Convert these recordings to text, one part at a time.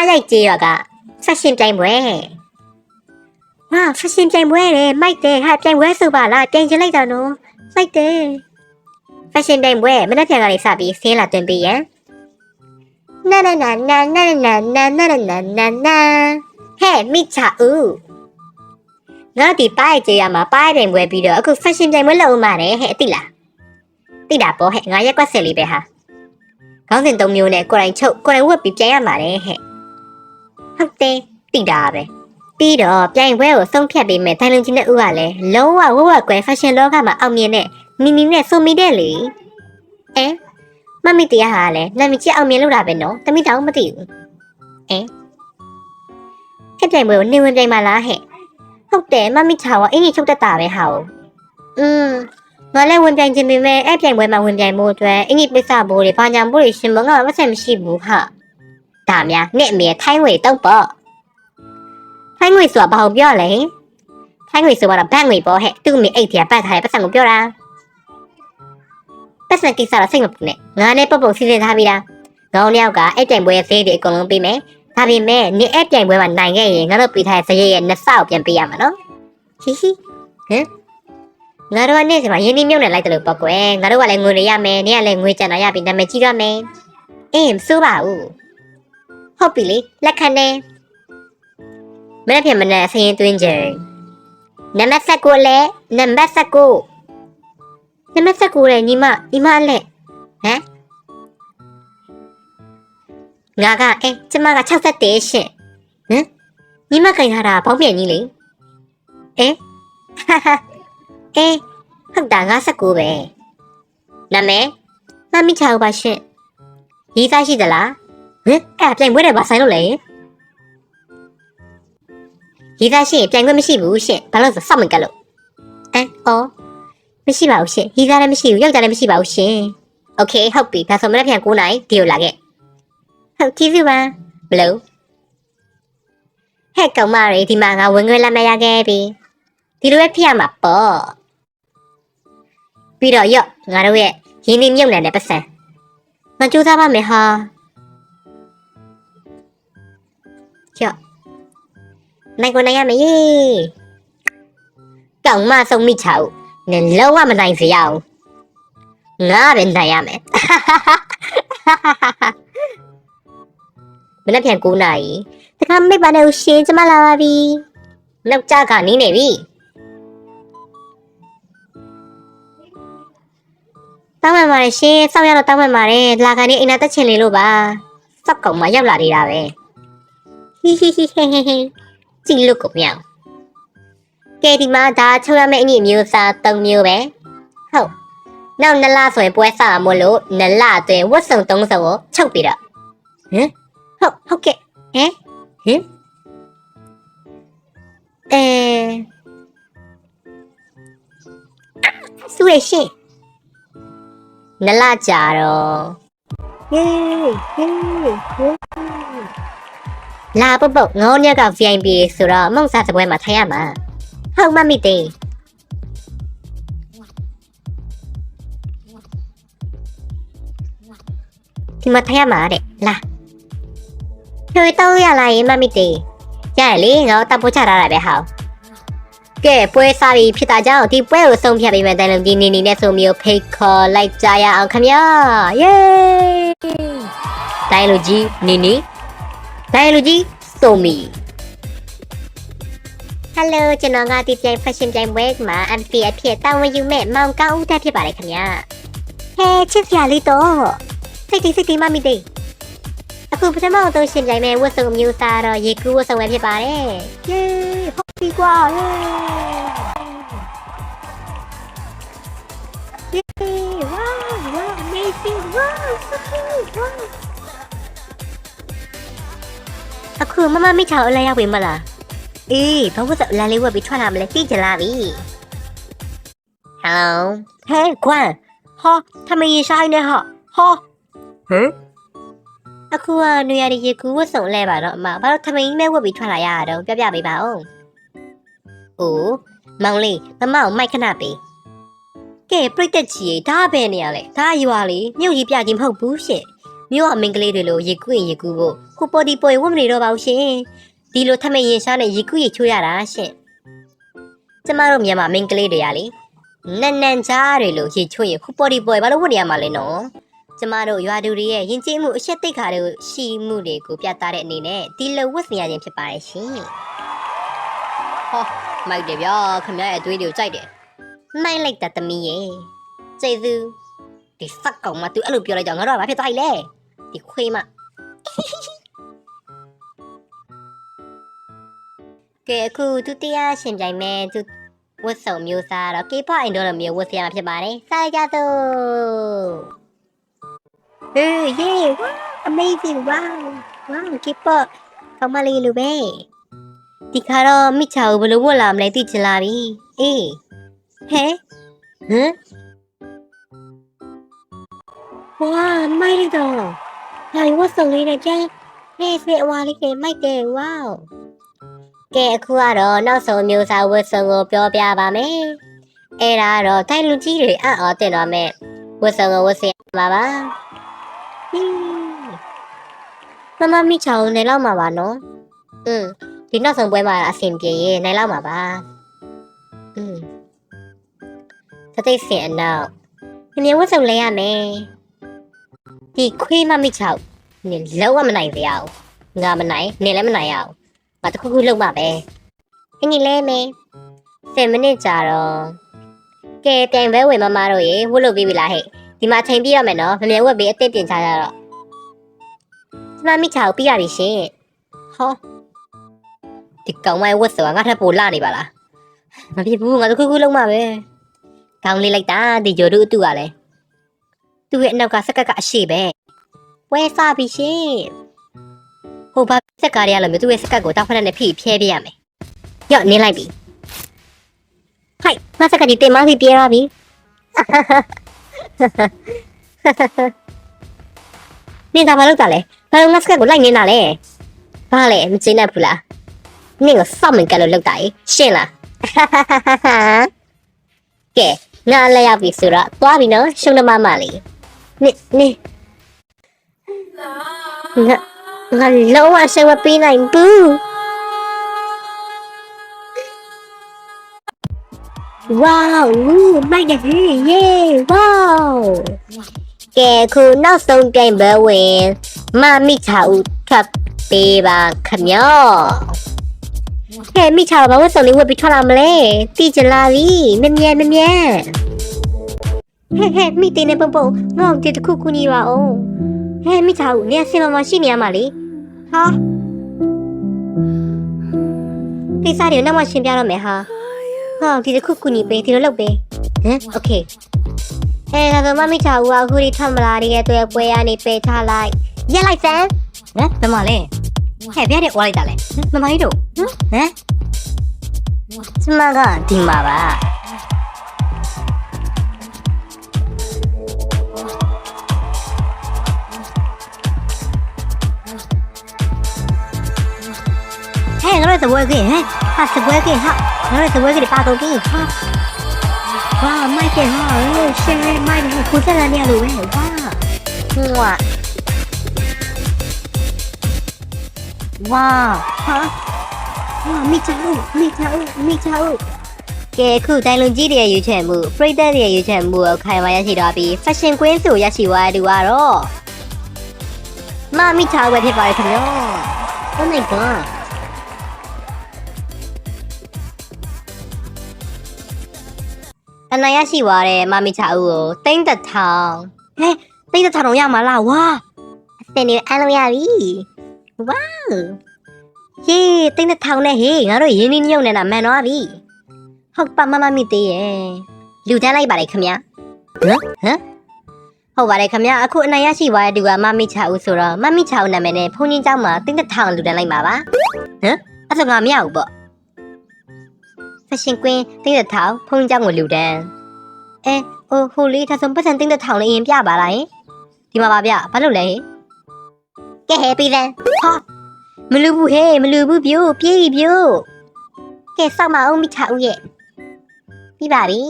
ပါရိုက်ကြေးရွာကဖက်ရှင်ပြိုင်ပွဲဟာဖက်ရှင်ပြိုင်ပွဲလေမိုက်တယ်ဟာပြိုင်ပွဲဆိုပါလားတင်ချင်လိုက်တာနော်မိုက်တယ်ဖက်ရှင်ပြိုင်ပွဲမနေ့ပြန်ကလေးစပြီးဆင်းလာတင်ပေးရန်နာနာနာနာနာနာနာနာနာနာနာဟဲ့မိချာဦးငါဒီပါရိုက်ကြေးရမှာပါရိုက်ပြိုင်ပွဲပြီးတော့အခုဖက်ရှင်ပြိုင်ပွဲလုပ်ဦးမှာတယ်ဟဲ့အတိလားတိတာပေါ့ဟဲ့ငါရက်ကွက်ဆက်လေးပဲဟာခေါင်းစဉ်၃မျိုးနဲ့ကိုယ်တိုင်ချုပ်ကိုယ်တိုင်ဝတ်ပြီးပြန်ရမှာလေဟဲ့ ဟုတ်တယ်တိတာပဲပြီးတော့ပြိုင်ပွဲကိုဆုံးဖြတ်ပေးမယ်ထိုင်လုံကြီးနဲ့ဥကလည်းလုံးဝဝဝကွယ်ဖက်ရှင်လောကမှာအောင်မြင်တဲ့နီနီနဲ့ဆိုမီတဲ့လေအဲမမီတရားဟာလည်းနာမည်ကြီးအောင်မြင်လို့တာပဲနော်တမိတောင်မသိဘူးအဲခက်ပြိုင်ပွဲကိုနေဝင်ပြိုင်ပါလားဟဲ့ဟုတ်တယ်မမီချာကအင်းကြီးချုပ်တတ်တာပဲဟာ哦อืม ငါလည်းဝင်ပြိုင်ခြင်းပေမဲ့အဲ့ပြိုင်ပွဲမှာဝင်ပြိုင်မှုအတွက်အင်ကြီးပိဿဘိုးတွေဘာညာဘိုးတွေရှင်မငါမဆက်မရှိဘူးဟာ ဒါများနဲ့အမေထိုင်းငွေတော့ပေါ့ထိုင်းငွေဆိုတာဘာကိုပြောလဲထိုင်းငွေဆိုတော့ဘတ်ငွေပေါ့ဟဲ့သူ့အမေအိတ်ထဲပတ်ထားတဲ့ပတ်စံကိုပြောတာပတ်စံကိစ္စတော့စိတ်မပူနဲ့ငါနဲ့ပုတ်ပုတ်စီစဉ်ထားပြီးသားခေါင်းတစ်ယောက်ကအဲ့ပြိုင်ပွဲရဲ့ဈေးတွေအကုန်လုံးပေးမယ်ဒါပေမဲ့နေအဲ့ပြိုင်ပွဲမှာနိုင်ခဲ့ရင်ငါတို့ပေးထားတဲ့ဈေးရဲ့နှစ်ဆကိုပြန်ပေးရမှာနော်ဟီဟီဟမ်ငါတို့ကနေ့စီမှာရင်းနှီးမြုပ်နှံလိုက်တယ်လို့ပေါ့ကွယ်ငါတို့ကလည်းငွေတွေရမယ်နေ့ကလည်းငွေကြံတော့ရပြီနာမည်ကြီးတော့မယ်အေးမစိုးပါဘူး ဟုတ်ပြီလေလက်ခံနေမနေ့ပြန်မနေ့အစရင်သွင်းကြနံပါတ်16လဲနံပါတ်16နံပါတ်16လဲညီမညီမလက်ဟမ်ငါကအဲကျမက61ရှင့်ဟမ်ညီမခိုင်ထားတာဘောင်းပြန်ကြီးလေအဲဟာဟာအေးဟုတ်တာ59ပဲနာမည်မမီချာဦးပါရှင်ရေးသားရှိသလား ဟင်အဲ့ဒါပြိုင်ပွဲတယ်ပါဆိုင်လို့လေရေးသားရှိရင်ပြိုင်ခွင့်မရှိဘူးရှင်ဘာလို့လဲဆိုစောက်မကက်လို့အဲအော်မရှိပါဘူးရှင်ရေးသားလည်းမရှိဘူးယောက်ျားလည်းမရှိပါဘူးရှင်โอเคဟုတ်ပြီဒါဆိုမနေ့ပြန်9နိုင်ဒီကိုလာခဲ့ဟုတ်ကျေးဇူးပါဘလို့ဟဲ့ကောင်မလေးဒီမှာငါဝင်ခွင့်လက်မရခဲ့ပြီဒီလိုပဲဖြစ်ရမှာပေါ့ ပြီးတော့ရော့ငါတို့ရဲ့ရင်းနှီးမြုပ်နှံတဲ့ပတ်စံငါကြိုးစားပါမယ်ဟာ ရော့နိုင်ကိုနိုင်ရမယ်ယေကောင်းမဆုံးမိချာဦးနင်လုံးဝမနိုင်စေရအောင်ငါပဲနိုင်ရမယ်မနေ့ပြန်9နာရီတခါမိတ်ပါနဲ့ဦးရှင်ကျမလာပါပြီနောက်ကြကနီးနေပြီတောင်းပန်ပါတယ်ရှင်စောက်ရတော့တောင်းပန်ပါတယ်လာကန်နေအိမ်နာတက်ချင်လေလို့ပါစောက်ကောင်မရောက်လာနေတာပဲ ဟီဟီဟီဟဲဟဲဟဲကြည့်လို့ကိုမြောင်ကဲဒီမှာဒါချုပ်ရမယ့်အညီအမျိုးအစား၃မျိုးပဲဟုတ်နောက်နလဆိုရင်ပွဲစားမို့လို့နလအတွင်းဝတ်စုံ၃စုံကိုချုပ်ပြီးတော့ဟမ်ဟုတ်ဟုတ်ကဲ့ဟမ်ဟမ်အဲဆူရရှင်နလကြတော့ဟေးဟေးဟေး လာပုတ်ပုတ်ငေါညက်က VIP ဆိုတော့မုံစားစပွဲမှာထိုင်ရမှာဟုတ်မမိသေးဒီမှာထိုင်ရမှာတဲ့လာကျွေးတော့ရလာရင်မမိသေးရရလေငါတပ်ပို့ချထားတာပဲဟောက်ကဲပွဲစားပြီးဖြစ်တာကြောင့်ဒီပွဲကိုဆုံးဖြတ်ပေးမယ်တိုင်လုံးဒီနေနေနဲ့ဆိုမျိုးဖိတ်ခေါ်လိုက်ကြရအောင်ခင်ဗျာယေးတိုင်လူကြီးနေနေ တိုင်လူကြီးဆိုမီဟယ်လိုကျွန်တော်ကဒီပြိုင် fashion ပြိုင်ပွဲမှာ MP အဖြစ်တာဝန်ယူမဲ့မောင်ကောင်းဦးတက်ဖြစ်ပါတယ်ခင်ဗျာဟဲချစ်စရာလေးတော့စိတ်တိစိတ်တိမမိသေးအခုပထမဆုံးရှင်ပြိုင်မဲ့ဝတ်စုံမျိုးစားတော့ရေကူးဝတ်စုံပဲဖြစ်ပါတယ်ယေးဟုတ်ပြီကွာယေ Yay! Wow! Wow! Amazing! Wow! So cute! Wow! အခုမမမိချောင်အလဲရောက်ပြီမလားအေးဘာလို့စလမ်းလေးဝက်ပြီးထွက်လာမလဲသိကြလားပြီဟယ်လိုဟဲကွမ်ဟာထမင်းဆိုင်နေဟာဟာဟမ်အခုကနေရာဒီရေကူးဝတ်စုံလဲပါတော့အမဘာလို့ထမင်းမဲဝက်ပြီးထွက်လာရတာတော့ပြပြပေးပါဦးအိုးမောင်လေးမမအောင်မိုက်ခဏပေးကဲပြိတက်ကြီးဒါပဲနေရလဲဒါရွာလေမြို့ကြီးပြကြီးမဟုတ်ဘူးရှင့်မြို့အမင်းကလေးတွေလိုရေကူးရင်ရေကူးဖို့ ဟကိုပေါ်ဒီပေါ်ဝတ်မနေတော့ပါဘူးရှင်ဒီလိုထမင်းရင်ရှားနဲ့ရီကူးရီချိုးရတာရှင်ကျမတို့မြန်မာမိန်းကလေးတွေကလေနန်နန်ကြားတွေလို့ရီချိုးရင်ကိုပေါ်ဒီပေါ်ဘာလို့ဝတ်နေရမှာလဲနော်ကျမတို့ရွာသူတွေရဲ့ယဉ်ကျေးမှုအရှက်သိက္ခာတွေကိုရှိမှုတွေကိုပြသတဲ့အနေနဲ့ဒီလိုဝတ်ဆင်ရခြင်းဖြစ်ပါတယ်ရှင်ဟောမိုက်တယ်ဗျာခမရဲ့အသွေးတွေကိုကြိုက်တယ်မိုက်လိုက်တာသမီးရဲ့ကျေးဇူးဒီစက်ကောင်မသူအဲ့လိုပြောလိုက်ကြငါတို့ကဘာဖြစ်သွား E လဲဒီခွေးမ ကဲအခုဒုတိယရှင်ပြိုင်မဲ့သူဝတ်စုံမျိုးစားတော့ K-pop idol လိုမျိုးဝတ်ဆင်ရမှာဖြစ်ပါတယ်။စားကြစို့။ဟေး yeah wow amazing wow wow K-pop ကောင်းမလေးလိုပဲ။ဒီခါတော့မိချာကိုဘယ်လိုဝတ်လာမလဲသိချင်လာပြီ။အေးဟဲဟမ်ဝါမိုက်လိုက်တော့။ဟာဝတ်စုံလေးနဲ့ကျန်းဟဲ့စေအဝါလေးကမိုက်တယ် wow ကဲအခုကတော့နောက်ဆုံးမျိုးစားဝတ်စုံကိုပြောပြပါမယ်။အဲ့ဒါတော့တိုင်လူကြီးတွေအံ့ဩတင်တော့မဲ့ဝတ်စုံကိုဝတ်ဆင်ရမှာပါ။ဟင်းမမမိချောင်းနေလောက်မှာပါနော်။อืมဒီနောက်ဆုံးပွဲမှာအဆင်ပြေရင်နေလောက်မှာပါ။อืมသတိစင်အနောက်မြင်မြင်ဝတ်စုံလဲရမယ်။ဒီခွေးမမိချောင်းနေလုံးဝမနိုင်စေရအောင်။ငါမနိုင်နေလည်းမနိုင်ရအောင်။ မတခုခုလုံးမှာပဲအင်းကြီးလဲမေ10မိနစ်ကြာတော့ကဲတိုင်ပဲဝင်မမတို့ရေဝတ်လို့ပြီးပြီလားဟဲ့ဒီမှာချိန်ပြရမယ်နော်မမြဲဝက်ပြီးအစ်စ်ပြင်ချကြတော့ကျမမိချာကိုပြရပြီရှင်ဟောဒီကောင်မဝတ်ဆိုတာငါထပ်ပိုလာနေပါလားမဖြစ်ဘူးငါတခုခုလုံးမှာပဲကောင်းလေးလိုက်တာဒီဂျိုတို့အတူကလည်းသူ့ရဲ့အနောက်ကစက်ကကအရှိပဲဝဲစားပြီရှင် ဟိုဘာစက်ကားရရလို့မျိုးသူ့ရဲ့စက်ကတ်ကိုတောက်ဖက်နဲ့ဖိဖြဲပြရမယ်။ရော့နင်းလိုက်ပြီ။ဟိုက်မစက်ကတ်ဒီတင်မစီပြေးရပြီ။နင်းကဘာလုပ်တာလဲ။ဘာလို့ငါစက်ကတ်ကိုလိုက်နေတာလဲ။ဘာလဲမကျင်းတတ်ဘူးလား။နင်းကိုစောက်မင်ကလို့လုပ်တာကြီးရှင်းလား။ကဲငါလည်းရောက်ပြီဆိုတော့သွားပြီနော်ရှုံးသမားမလေး။နင်းနင်းငါ ငါလုံးဝအဆက်မပေးနိုင်ဘူးဝေါဝူမိုက်တယ်ဟေးယေဝေါကဲခုနောက်ဆုံးပြိုင်ပွဲဝင်မမိချာဦးထပ်ပေးပါခမျောကဲမိချာဘာဝတ်စုံလေးဝတ်ပြီးထွက်လာမလဲတီချလာပြီမမြဲမမြဲဟဲ့ဟဲ့မိတင်းနေပုံပုံငေါ့တီတစ်ခုခုညီပါအောင်ဟဲ့မိချာဦးနေရာစင်မမရှိနေရမှာလေ ဟာကိစ္စတွေနောက်မှရှင်းပြတော့မယ်ဟာဟောဒီတစ်ခုကူညီပေးဒီလိုလုပ်ပေးဟမ်โอเคအဲဒါဆိုမမိချာဦးကအခုဒီထမလာရဲ့တွေ့ပွဲရနေပေးထားလိုက်ရက်လိုက်စမ်းဟမ်ဘယ်မှာလဲဟဲ့ပြတဲ့ဝါလိုက်တာလဲမမကြီးတို့ဟမ်ဟမ်ကျမကဒီမှာပါ ဟဲ့ငါတို့သပွဲကင်းဟဲ့ဟာသပွဲကင်းဟာငါတို့သပွဲကင်းပါတော့ကင်းဟာဝါမိုက်ကဟာရှယ်မိုက်ကိုစလာနေရလို့ပဲဝါဟွာဝါဟာဝါမိချာဦးမိချာဦးမိချာဦးကဲခုတိုင်လုံကြီးတွေရဲ့ရွေးချယ်မှုပရိသတ်တွေရဲ့ရွေးချယ်မှုကိုခိုင်မာရရှိတော့ပြီး fashion queen ဆိုရရှိသွားတဲ့သူကတော့မမိချာဦးပဲဖြစ်ပါတယ်ခင်ဗျာ Oh my god အနိုင်ရရှိသွားတဲ့မမီချာဦးကိုတိမ့်သက်ထောင်ဟဲတိမ့်သက်ထောင်တော့ရမှာလားဝါအစင်နေအားလုံးရပြီဝါယေတိမ့်သက်ထောင်နဲ့ဟေးငါတို့ရင်းနှီးမြုပ်နေတာမှန်တော့ပြီဟုတ်ပါမမမီသေးရဲ့လူတန်းလိုက်ပါလေခမဟမ်ဟမ်ဟုတ်ပါတယ်ခမအခုအနိုင်ရရှိသွားတဲ့သူကမမီချာဦးဆိုတော့မမီချာဦးနာမည်နဲ့ဖုန်းကြီးเจ้าမှာတိမ့်သက်ထောင်လူတန်းလိုက်ပါပါဟမ်အဲ့ဒါငါမရဘူးပေါ့ fashion queen တိမ့်သက်ထောင်ဖုန်းကြီးเจ้าကိုလူတန်း အဲဟိုဟိုလေးဒါဆိုပတ်စံတင်းတဲ့ထောင်လေးရင်ပြပါလားယင်ဒီမှာပါဗျဘာလို့လဲဟင်ကဲဟဲပြီးလဲဟာမလူဘူးဟဲ့မလူဘူးပြို့ပြေးပြို့ကဲစောက်မအောင်မိချဦးရဲ့ပြီးပါပြီ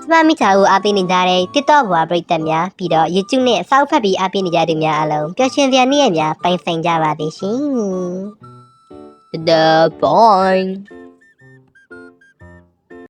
ကျမမိသားကိုအားပေးနေကြတဲ့ TikTok ဘွားပရိသတ်များပြီးတော့ YouTube နဲ့စောက်ဖက်ပြီးအားပေးနေကြသူများအလုံးပျော်ရွှင်စရာနေ့ရက်များပိုင်ဆိုင်ကြပါသေးရှင် The boy